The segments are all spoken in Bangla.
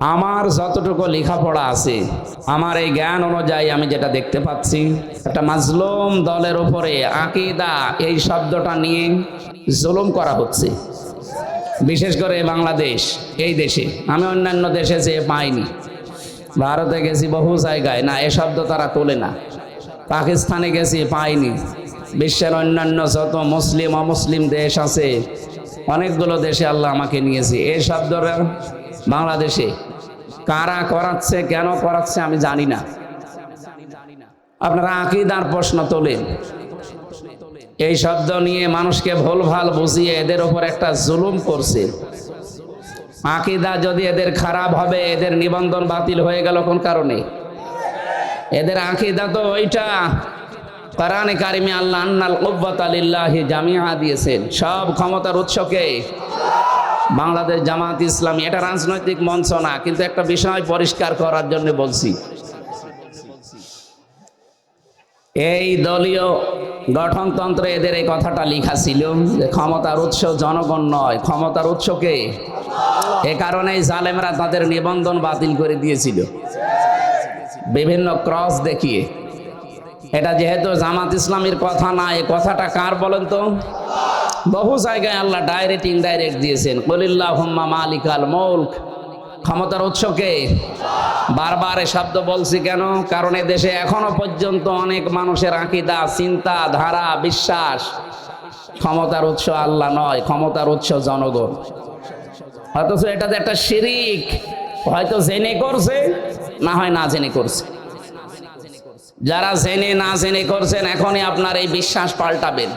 আমার যতটুকু লেখাপড়া আছে, আমার এই জ্ঞান অনুযায়ী আমি যেটা দেখতে পাচ্ছি, একটা মাজলুম দলের উপরে আকিদা, এই শব্দটা নিয়ে জুলুম করা হচ্ছে। বিশেষ করে বাংলাদেশ, এই দেশে, আমি অন্যান্য দেশে যেয়ে পাইনি। ভারতে গেছি বহু জায়গায়, না, এ শব্দ তারা তোলে না। পাকিস্তানে গেছি, পাইনি। বিশ্বের অন্যান্য যত মুসলিম, অমুসলিম দেশ আছে, অনেকগুলো দেশে আল্লাহ আমাকে নিয়েছে। এই শব্দটা বাংলাদেশে কারা করাচ্ছে, কেন করাচ্ছে আমি জানি না। আপনারা আকিদার প্রশ্ন তোলেন। এই শব্দ নিয়ে মানুষকে ভুলভাল বুঝিয়ে এদের ওপর একটা জুলুম করছে। আকিদা যদি এদের খারাপ হবে, এদের নিবন্ধন বাতিল হয়ে গেল কোন কারণে? এদের আকিদা তো ওইটা। কোরআনে কারিমে আল্লাহ আন্নাল কুব্বাত আলিল্লাহি জামিয়া দিয়েছেন। সব ক্ষমতার উৎসকে বাংলাদেশ জামাত ইসলামী, এটা রাজনৈতিক মঞ্চ না, কিন্তু একটা বিষয় পরিষ্কার করার জন্য বলছি। এই দলীয় গঠনতন্ত্রে এদের এই কথাটা লেখা ছিল যে ক্ষমতার উৎস জনগণ নয়। ক্ষমতার উৎসকে এ কারণেই জালেমরা তাদের নিবন্ধন বাতিল করে দিয়েছিল। বিভিন্ন ক্রস দেখিয়ে। এটা যেহেতু জামাত ইসলামীর কথা না এই কথাটা কার বলেন তো? বহু জায়গায় আল্লাহ ডাইরেক্ট ইনডাইরেক্ট দিয়েছেন। কলিল্লাহ হুম্মা মালিক। আল মৌলক ক্ষমতার উৎসকে বারবার এ শব্দ বলছি কেন? কারণ এ দেশে এখনও পর্যন্ত অনেক মানুষের আকিদা, চিন্তা, ধারা, বিশ্বাস। ক্ষমতার উৎস আল্লাহ নয়, ক্ষমতার উৎস জনগণ। অথচ এটাতে একটা শিরিক, হয়তো জেনে করছে, না হয় না জেনে করছে। যারা জেনে না জেনে করছেন, এখনই আপনার এই বিশ্বাস পাল্টাবেন।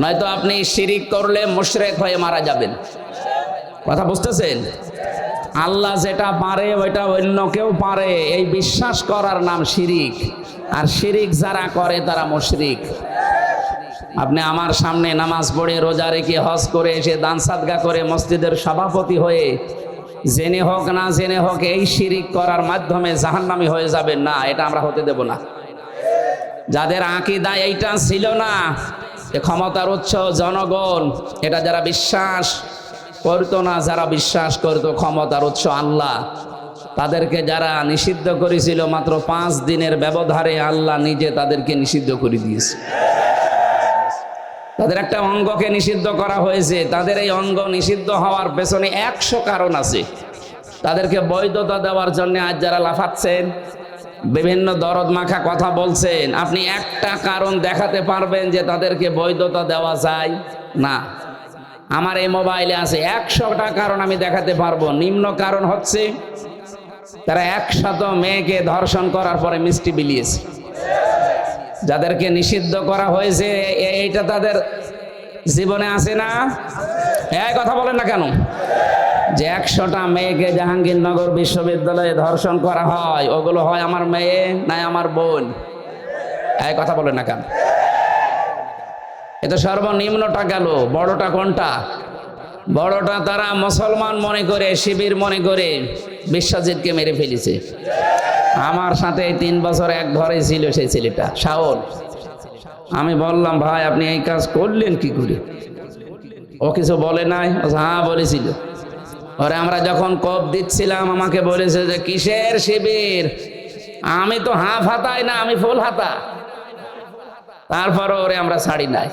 নয়তো আপনি শিরিক করলে মুশরেক হয়ে মারা যাবেন। কথা বুঝতেছেন? আল্লাহ যেটা পারে, ওইটা অন্য কেউ পারে। এই বিশ্বাস করার নাম শিরিক। আর শিরিক যারা করে, তারা মুশরিক। আপনি আমার সামনে নামাজ পড়ে, রোজা রেখে হজ করে এসে দান সাদগা করে মসজিদের সভাপতি হয়ে জেনে হোক না জেনে হোক, এই শিরিক করার মাধ্যমে জাহান্নামি হয়ে যাবেন। না, এটা আমরা হতে দেব না। যাদের আকিদা এইটা ছিল না যে ক্ষমতার উৎস জনগণ, এটা যারা বিশ্বাস করতো না, যারা বিশ্বাস করতো ক্ষমতার উৎস আল্লাহ। তাদেরকে যারা নিষিদ্ধ করেছিল মাত্র পাঁচ দিনের ব্যবধারে আল্লাহ নিজে তাদেরকে নিষিদ্ধ করে দিয়েছে। তাদের একটা অঙ্গকে নিষিদ্ধ করা হয়েছে। তাদের এই অঙ্গ নিষিদ্ধ হওয়ার পেছনে একশো কারণ আছে। তাদেরকে বৈধতা দেওয়ার জন্য আজ যারা লাফাচ্ছেন বিভিন্ন দরদ মাখা কথা বলছেন। আপনি একটা কারণ দেখাতে পারবেন যে তাদেরকে বৈধতা দেওয়া যায় না। আমার এই মোবাইলে আছে একশোটা কারণ আমি দেখাতে পারব। নিম্ন কারণ হচ্ছে, তারা একশত মেয়েকে ধর্ষণ করার পরে মিষ্টি বিলিয়েছে। যাদেরকে নিষিদ্ধ করা হয়েছে এইটা তাদের জীবনে আছে না? এই কথা বলেন না কেন? যে একশোটা মেয়েকে জাহাঙ্গীরনগর বিশ্ববিদ্যালয়ে ধর্ষণ করা হয়, ওগুলো হয় আমার মেয়ে নাই আমার বোন। এই কথা বলে না কেন? এটা সর্বনিম্নটা গেল, বড়টা কোনটা? বড়টা তারা মুসলমান মনে করে, শিবির মনে করে, বিশ্বজিৎকে মেরে ফেলেছে। আমার সাথে তিন বছর এক ঘরে ছিল সেই ছেলেটা, শাওন। আমি বললাম, ভাই, আপনি এই কাজ করলেন কি করে? ও কিছু বলে নাই হ্যাঁ বলেছিল। ওরে আমরা যখন কপ দিচ্ছিলাম, আমাকে বলেছে যে, কিসের শিবির? আমি তো হাফ হাতাই না, আমি ফুল হাতা। তারপর ওরে আমরা ছাড়ি নাই।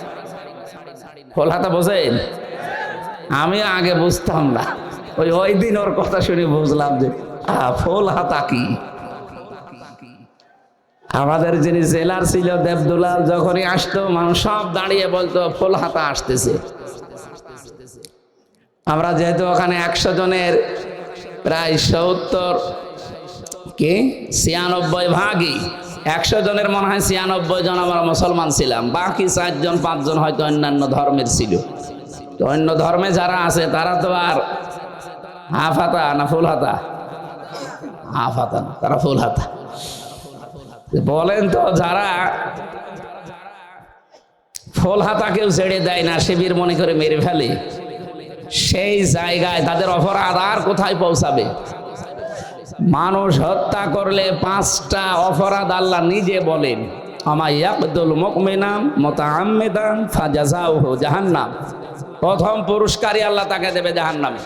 ফুল হাতা বোঝেন? আমি আগে বুঝতাম না। ওই ওই দিন ওর কথা শুনে বুঝলাম যে ফুল হাতা কি? আমাদের যিনি জেলার ছিল, দেবদুলাল যখনই আসতো, মানুষ সব দাঁড়িয়ে বলতো, ফুল হাতা আসতেছে। আমরা যেহেতু ওখানে একশো জনের প্রায় সত্তর, কি? ছিয়ানব্বই ভাগই। একশো জনের মনে হয় ছিয়ানব্বই জন আমরা মুসলমান ছিলাম। বাকি চারজন, পাঁচজন হয়তো অন্যান্য ধর্মের ছিল। তো অন্য ধর্মে যারা আছে, তারা তো আর হাফ হাতা না ফুল হাতা হাফ হাতা না, তারা ফুল হাতা বলেন তো, যারা ফুল হাতা কেউ ছেড়ে দেয় না, শিবির মনে করে মেরে ফেলে। সেই জায়গায় তাদের অপরাধ আর কোথায় পৌঁছাবে? মানুষ হত্যা করলে পাঁচটা অপরাধ আল্লাহ নিজে বলেন আমাইয়াকুল মুকমিনাম মোতামেদান ফাজাজাউহু জাহান্নাম। প্রথম পুরস্কারই আল্লাহ তাকে দেবে জাহান্নামে।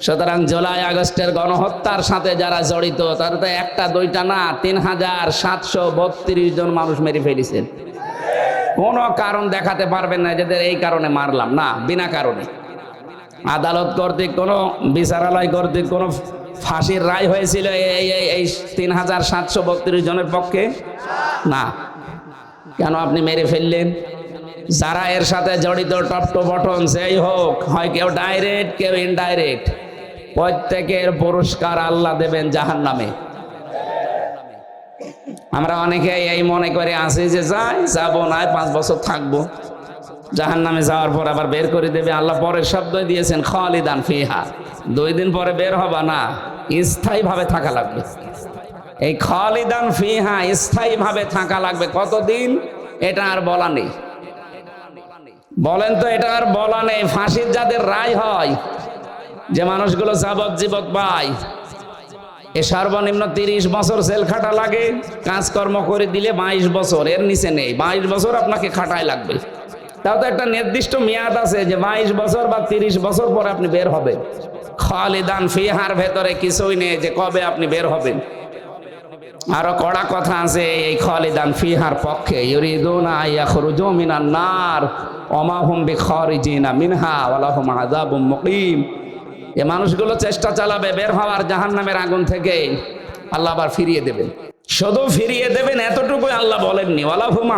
সুতরাং জুলাই আগস্টের গণহত্যার সাথে যারা জড়িত, তারা তো একটা, দুইটা না, তিন হাজার সাতশো বত্রিশ জন মানুষ মেরে ফেলেছেন। কোনো কারণ দেখাতে পারবেন না যাদের এই কারণে মারলাম। না, বিনা কারণে। আদালত কর্তৃক কোনো বিচারালয় কর্তৃক কোনো ফাঁসির রায় হয়েছিল এই এই তিন হাজার সাতশো বত্রিশ জনের পক্ষে? না। কেন আপনি মেরে ফেললেন? যারা এর সাথে জড়িত টপ টু বটন সেই হোক, হয় কেউ ডাইরেক্ট কেউ ইনডাইরেক্ট প্রত্যেকের পুরস্কার আল্লাহ দেবেন জাহান নামে আমরা অনেকে এই মনে করে আসি যে যাই, যাব না পাঁচ বছর থাকব। জাহান নামে যাওয়ার পর আবার বের করে দেবে। আল্লাহ পরের শব্দ দিয়েছেন, খালিদান ফিহা। দুই দিন পরে বের হবা না, স্থায়ীভাবে থাকা লাগবে। এই খালিদান ফিহা স্থায়ী ভাবে থাকা লাগবে। কতদিন? এটা আর বলা নেই। বলেন তো, এটা আর বলা নেই। ফাঁসির যাদের রায় হয়, যে মানুষগুলো যাবজ্জীবত পায়, এ সর্বনিম্ন তিরিশ বছর জেল খাটা লাগে, কাজকর্ম করে দিলে বাইশ বছর, এর নিচে নেই। বাইশ বছর আপনাকে খাটায় লাগবে। তাও তো একটা নির্দিষ্ট মেয়াদ আছে যে বাইশ বছর বা তিরিশ বছর পরে আপনি বের হবেন। খালিদান ফিহার ভেতরে কিছুই নেই যে কবে আপনি বের হবেন। আরও কড়া কথা আছে এই খালিদান ফিহার পক্ষে নার হুম মিনহা আযাবুম মুকিম। এ মানুষগুলো চেষ্টা চালাবে বের হওয়ার জাহান্নামের আগুন থেকে। আল্লাহ আবার ফিরিয়ে দেবেন। শুধু ফিরিয়ে দেবেন, এতটুকুই আল্লাহ বলেননি। ওয়ালাহুম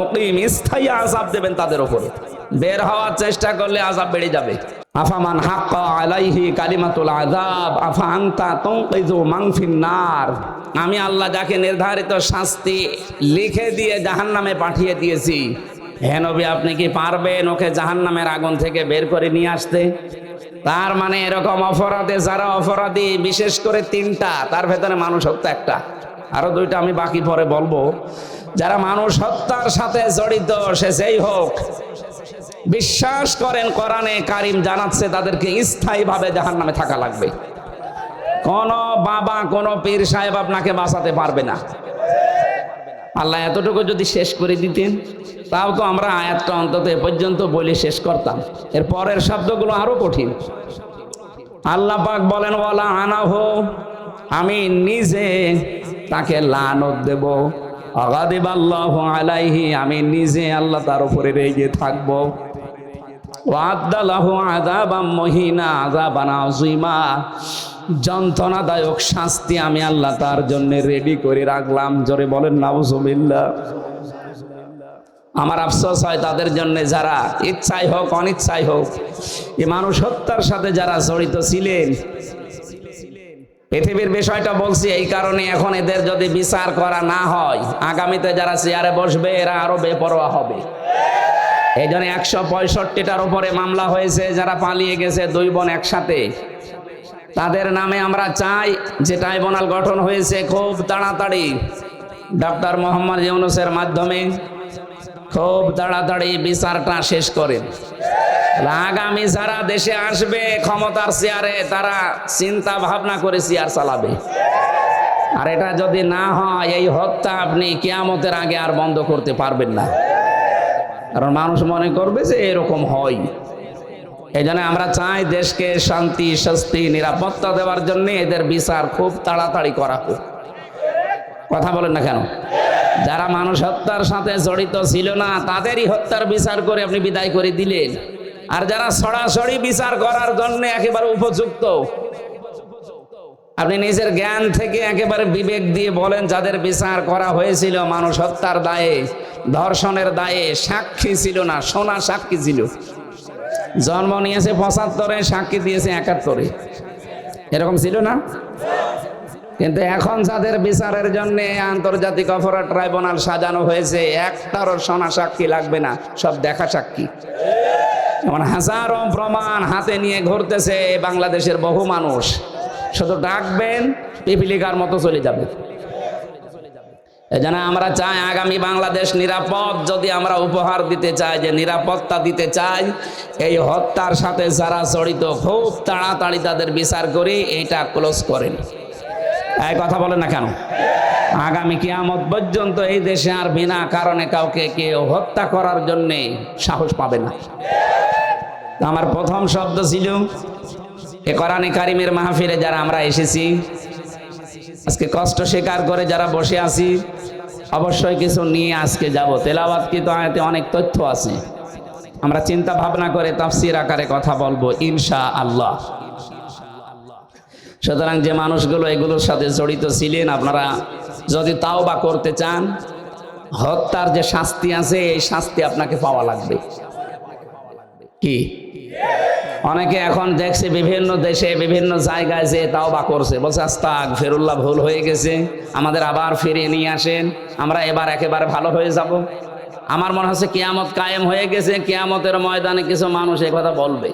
মুকিম, স্থায়ী আযাব দেবেন তাদের উপরে। বের হওয়ার চেষ্টা করলে আযাব বেড়ে যাবে। আফামান হাক্কা আলাইহি কালিমাতুল আযাব, আফা তুনকিযু মান ফিন নার। আমি আল্লাহ যাকে নির্ধারিত শাস্তি লিখে দিয়ে জাহান্নামে পাঠিয়ে দিয়েছি। হে নবী, আপনি কি পারবেন ওকে জাহান্নামের আগুন থেকে বের করে নিয়ে আসতে? তার মানে এরকম অপরাধে, যারা অপরাধী, বিশেষ করে তিনটা, তার ভেতরে মানুষ হত্যা একটা। আরও দুইটা আমি বাকি পরে বলব। যারা মানুষ হত্যার সাথে জড়িত, সে যেই হোক, বিশ্বাস করেন কোরআনে কারিম জানাচ্ছে তাদেরকে স্থায়ীভাবে জাহান নামে থাকা লাগবে। কোন বাবা, কোন পীর সাহেব আপনাকে বাঁচাতে পারবে না। আল্লাহ এতটুকু যদি শেষ করে দিতেন, তাও তো আমরা আয়াতটা অন্তত এ পর্যন্ত বলে শেষ করতাম। এর পরের শব্দগুলো আরও কঠিন। আল্লাহ পাক বলেন, ওয়ালা আনাহো, আমি নিজে তাকে লানত দেব। অগাদিব আল্লাহ আলাইহি, আমি নিজে আল্লাহ তার উপরে রেগে থাকব। ওয়াদ্দালাহু আযাবাম মহিনা, আযাবান আযীমা। যন্ত্রণাদায়ক শাস্তি আমি আল্লাহ তার জন্য রেডি করে রাখলাম। জোরে বলেন, নাউজুবিল্লাহ। আমার আফসোস হয় তাদের জন্য যারা ইচ্ছাই হোক অনিচ্ছাই হোক এই মানুষ হত্যার সাথে যারা জড়িত ছিলেন পৃথিবীর বিষয়টা বলছি, এই কারণে এখন এদের যদি বিচার করা না হয়, আগামীতে যারা চেয়ারে বসবে, এরা আরও বেপরোয়া হবে। এই জন্য একশো পঁয়ষট্টিটার উপরে মামলা হয়েছে, যারা পালিয়ে গেছে দুই বোন একসাথে। তাদের নামে আমরা চাই যে ট্রাইব্যুনাল গঠন হয়েছে খুব তাড়াতাড়ি। ডক্টর মোহাম্মদ ইউনুসের মাধ্যমে খুব তাড়াতাড়ি বিচারটা শেষ করেন। আগামী যারা দেশে আসবে ক্ষমতার চেয়ারে, তারা চিন্তা ভাবনা করে চেয়ার চালাবে। আর এটা যদি না হয়, এই হত্যা আপনি কেয়ামতের আগে আর বন্ধ করতে পারবেন না। কারণ মানুষ মনে করবে যে এরকম হয়। এই জন্য আমরা চাই দেশকে শান্তি স্বস্তি নিরাপত্তা দেওয়ার জন্য এদের বিচার খুব তাড়াতাড়ি করা হোক। কথা বলেন না কেন? যারা মানুষ হত্যার সাথে জড়িত ছিল না, তাদেরই হত্যার বিচার করে আপনি বিদায় করে দিলেন। আর যারা সরাসরি বিচার করার জন্য একেবারে উপযুক্ত, আপনি নিজের জ্ঞান থেকে একেবারে বিবেক দিয়ে বলেন, যাদের বিচার করা হয়েছিল মানুষ হত্যার দায়ে, ধর্ষণের দায়ে সাক্ষী ছিল না, সোনা সাক্ষী ছিল। জন্ম নিয়েছে পঁচাত্তরে, সাক্ষী দিয়েছে একাত্তরে। এরকম ছিল না? কিন্তু এখন যাদের বিচারের জন্য আন্তর্জাতিক অপরাধ ট্রাইব্যুনাল সাজানো হয়েছে, একটারও সোনা সাক্ষী লাগবে না, সব দেখা সাক্ষী। যেমন হাজারো প্রমাণ হাতে নিয়ে ঘুরতেছে বাংলাদেশের বহু মানুষ। শুধু ডাকবেন, পিপিলিকার মতো চলে যাবে। এজন্য আমরা চাই আগামী বাংলাদেশ নিরাপদ, যদি আমরা উপহার দিতে চাই যে নিরাপত্তা দিতে চাই, এই হত্যার সাথে যারা জড়িত, খুব তাড়াতাড়ি তাদের বিচার করে এইটা ক্লোজ করেন। এই কথা বলেন না কেন? আগামী কিয়ামত পর্যন্ত এই দেশে আর বিনা কারণে কাউকে কেউ হত্যা করার জন্যে সাহস পাবে না। আমার প্রথম শব্দ ছিল, এ কোরআনে কারিমের মাহফিলে যারা আমরা এসেছি, আজকে কষ্ট স্বীকার করে যারা বসে আছি, অবশ্যই কিছু নিয়ে আজকে যাব। তেলাওয়াত কিন্তু আয়াতে অনেক তথ্য আছে। আমরা চিন্তা ভাবনা করে তাফসির আকারে কথা বলব ইনশা আল্লাহ সুতরাং যে মানুষগুলো এগুলোর সাথে জড়িত ছিলেন, আপনারা যদি তাও বা করতে চান, হত্যার যে শাস্তি আছে, এই শাস্তি আপনাকে পাওয়া লাগবে। কি? অনেকে এখন দেখছে বিভিন্ন দেশে, বিভিন্ন জায়গায় যে তাও বা করছে। বলছে আস্তাক ফেরুল্লাহ ভুল হয়ে গেছে। আমাদের আবার ফিরিয়ে নিয়ে আসেন। আমরা এবার একেবারে ভালো হয়ে যাব। আমার মনে হচ্ছে কেয়ামত কায়েম হয়ে গেছে। কেয়ামতের ময়দানে কিছু মানুষ কথা বলবে।